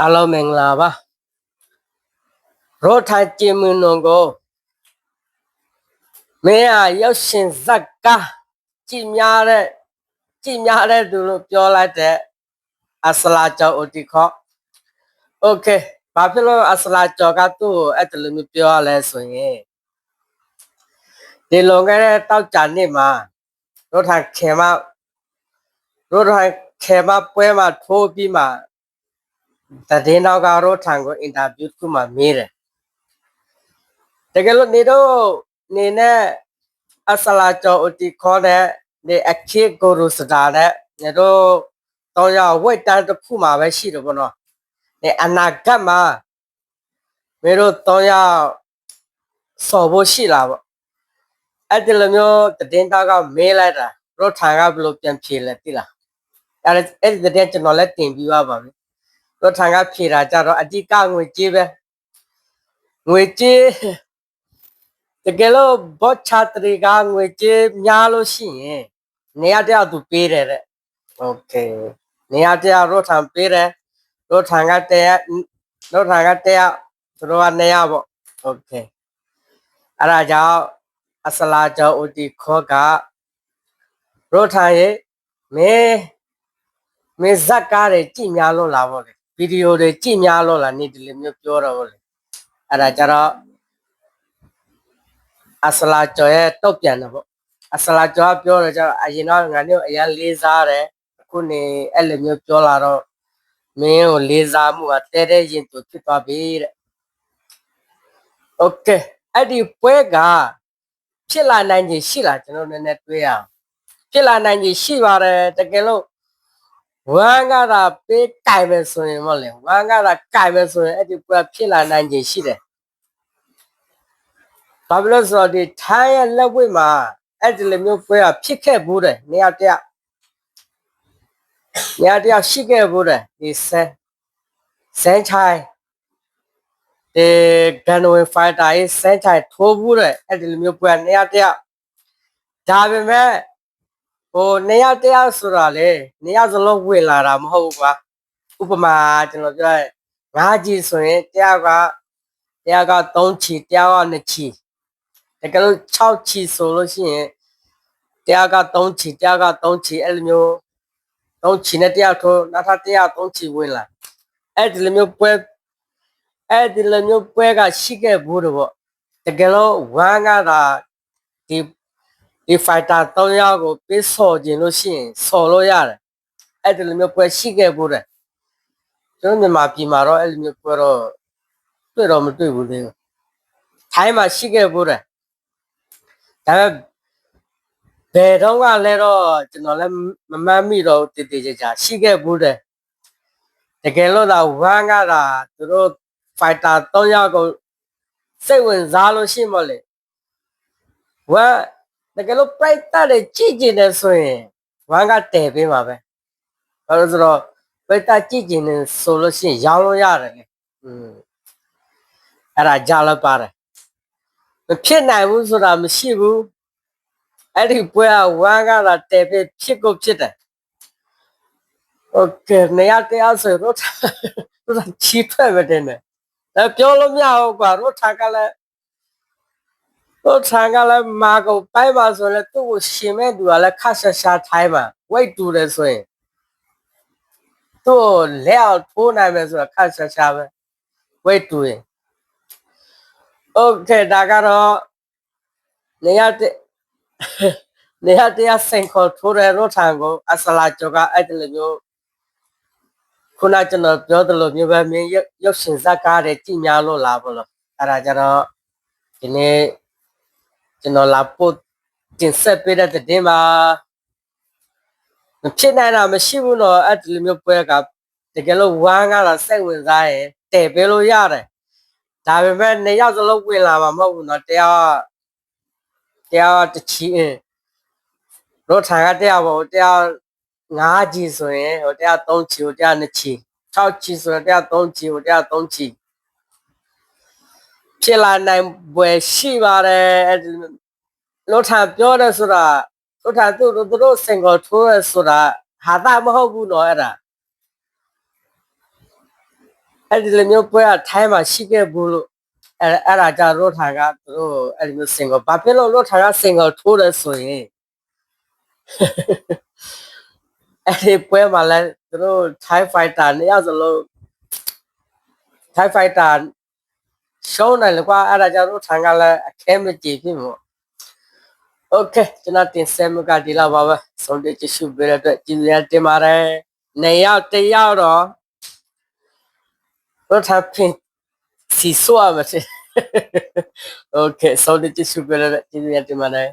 အားလုံးမင်္ဂလာပါရောထိုင်ကျင်းမွန်းတော်ကိုမင်းဟာရုပ်ရှင်ဇက်ကားကြည်များတဲ့ကြည်များတဲ့သူလို့ပြောလိုက်တဲ့အစလာကျော်အိုတီခော့โอเคဘာဖြစ်လို့အစလာကျော်ကသူ့ကိုအဲ့တလူမျိုးပြောရလဲဆိုရင်ဒီလွန်ခဲ့တဲ့တောက်ကြနေ့မှာရောထိုင်ခေမရောထိုင်ခေမပွဲမှာထိုးပြီးမှ တည်င်းတော့ကတော့ထံကိုအင်တာဗျူးခုမှမေးတယ်တကယ်လို့နေတော့နေနဲ့အစလာကျော်အတီခေါ်တဲ့ဒီအခေကိုရူစတာတဲ့နေတော့တော့ရဝိတ်တန်းတစ်ခုမှပဲရှိတယ်ပေါ့နော်ဒီအနာဂတ်မှာမင်းတို့တော့ရစော်ဖို့ရှိလာပေါ့အဲ့ဒီလိုမျိုးတည်င်းတော့ကမေးလိုက်တာရောထံကဘယ်လိုပြန်ဖြေလဲသိလားအဲ့ဒါအဲ့ဒီတည်းကျွန်တော်လည်းတင်ပြီးပါပါမယ် တော့ထံကဖြေတာကြတော့အတိကငွေကြေးပဲငွေကြေးတကယ်လို့ဘောချာတရီကငွေကြေးများလို့ရှိရင်နေရာတယောက်သူပေးတယ်တဲ့โอเคနေရာတယောက်တော့ထံပေးတယ်တော့ထံကတရတော့ထံကတရသူတို့ကနေရပေါ့โอเคအဲ့ဒါကြောင့်အစလာကျော်ဦးတီခောကရောထံရဲ့မင်းမင်းဇက်ကားတွေကြည်များလို့လာပေါ့လေဗီ ဒီယိုတွေကြည်များလို့လာနေဒီလိုမျိုးပြောတော့ပေါ့လေအဲ့ဒါကြတော့အစလာကျော်ရဲ့တုတ်ပြန်တယ်ပေါ့အစလာကျော်ကပြောတော့ကြတော့အရင်တော့ငါတို့အရင်လေးစားတယ်အခုနေအဲ့လိုမျိုးပြောလာတော့မင်းကိုလေးစားမှုကတဲတဲ့ရင်သူဖြစ်သွားပြီတဲ့โอเคအဲ့ဒီပွဲကဖြစ်လာနိုင်ခြင်းရှိလားကျွန်တော်နည်းနည်းတွေးရအောင်ဖြစ်လာနိုင်ခြင်းရှိပါတယ်တကယ်လို့ ဝမ်းကသာပေးကြိုင်ပဲဆိုရင်မဟုတ်လေဝမ်းကသာကြိုင်ပဲဆိုရင်အဲ့ဒီပွဲဖြစ်လာနိုင်ခြင်းရှိတယ်ဘာဖြစ်လို့ဆိုတော့ဒီထိုင်းရဲ့လက်ဝဲမှာအဲ့ဒီလိုမျိုးပွဲကဖြစ်ခဲ့ဘူးတယ်နေရာတယောက်နေရာတယောက်ရှိခဲ့ဘူးတယ်ဒီဆန်ဆန်ချိုင်ဒီဂန်ဝင်ဖိုင်တာရဲ့ဆန်ချိုင်ထိုးဘူးတယ်အဲ့ဒီလိုမျိုးပွဲနေရာတယောက်ဒါပေမဲ့ ဟိုနေရာတယောက်ဆိုတာလေနေရာစလုံးဝင်လာတာမဟုတ်ဘူးကွာဥပမာကျွန်တော်ပြောရဲငါးကြီးဆိုရင်တယောက်ကတယောက်က3ချီတယောက်က2ချီတကယ်လို့6ချီဆိုလို့ရှိရင်တယောက်က3ချီတယောက်က3ချီအဲ့လိုမျိုး3ချီနဲ့တယောက်ထိုးနောက်ထပ်တယောက်3ချီဝင်လာအဲ့ဒီလိုမျိုးပွဲအဲ့ဒီလိုမျိုးပွဲကရှိခဲ့ဘူးတော့ဗောတကယ်လို့ဝမ်းကသာဒီ ဒီဖိုက်တာ၃ယောက်ကိုပေးဆော်ခြင်းလို့ရှိရင်ဆော်လို့ရတယ်အဲ့ဒီလိုမျိုးပွဲရှိခဲ့ဘူးတဲ့ကျွန်တော်မြန်မာပြည်မှာတော့အဲ့လိုမျိုးပွဲတော့တွေ့တော့မတွေ့ဘူးလေထိုင်းမှာရှိခဲ့ဘူးတဲ့ဒါပေမဲ့ဘယ်တော့ကလဲတော့ကျွန်တော်လည်းမမှတ်မိတော့တည်တည်ကြကြရှိခဲ့ဘူးတဲ့တကယ်လို့သာဝမ်းကသာသူတို့ဖိုက်တာ၃ယောက်ကိုစိတ်ဝင်စားလို့ရှိမလဲဝမ်း တကယ်လို့ price တက်တယ်ကြည့်ကျင်တယ်ဆိုရင်ဝမ်းကတည်ပေးမှာပဲဘာလို့ဆိုတော့ price တက်ကြည့်ကျင်တယ်ဆိုလို့ရှိရင်ရောင်းလို့ရတယ်လေอืมအဲ့ဒါကြားလို့ပါတယ်မဖြစ်နိုင်ဘူးဆိုတာမရှိဘူးအဲ့ဒီပွဲကဝမ်းကသာတည်ပေးဖြစ်ကိုဖြစ်တယ်โอเคနေရာတရားဆိုတော့တော့ချီထွက်ပဲတင်တယ်အဲပြောလို့မရဘူးကွာရောထားကလည်း 都参加了妈个 la 村了，都我 bai 要来看下下台嘛。to go shime duwa la 嘞 OK，大家咯，你要的，你要的要辛苦出来都唱歌阿是辣 da gano ne 就那表的 ne yate yaa sengko 了，大家咯，今 no. ကျွန်တော်လာပို့တင်儿子里面不要讲，这个တင်ပါဖြစ်နိုင်တာမရှိဘူးတော့အဲ့ဒီလိုမျိုးပွဲကတကယ်လို့ဝမ်းကတော့ ဖြစ်လာနိုင်ပွဲရှိပါတယ်အဲ့ဒီလို့ထာပြောတယ်ဆိုတာလို့ထာသူတို့တို့စင်ကိုထိုးရဆိုတာဟာတာမဟုတ်ဘူးနော်အဲ့ဒါအဲ့ဒီလိုမျိုးပွဲကထိုင်းမှာရှိခဲ့ဘူးလို့အဲ့အဲ့ဒါကြတော့ထားကသူတို့အဲ့ဒီမျိုး single ဘာဖြစ်လို့လို့ထားက single ထိုးတယ်ဆိုရင်အဲ့ဒီပွဲမှာလဲသူတို့ Thai fighter နှစ်ယောက်စလုံး Thai fighter ရှုံးနိုင်လေကွာအဲ့ဒါကြောင့်တို့ထံကလည်းအခဲမကြည့်ဖြစ်မို့ Okay ကျွန်တော်တင်ဆက်မှုကဒီလောက်ပါပဲဆုံးတဲ့ကျေးဇူးပေးတဲ့အတွက်ကျေးဇူးတင်ပါတယ်နေရောက်တယောက်တော့တို့ထပ်ဖြင့်စီဆွာမဖြစ် Okay ဆုံးတဲ့ကျေးဇူးပေးတဲ့ကျေးဇူးတင်ပါတယ်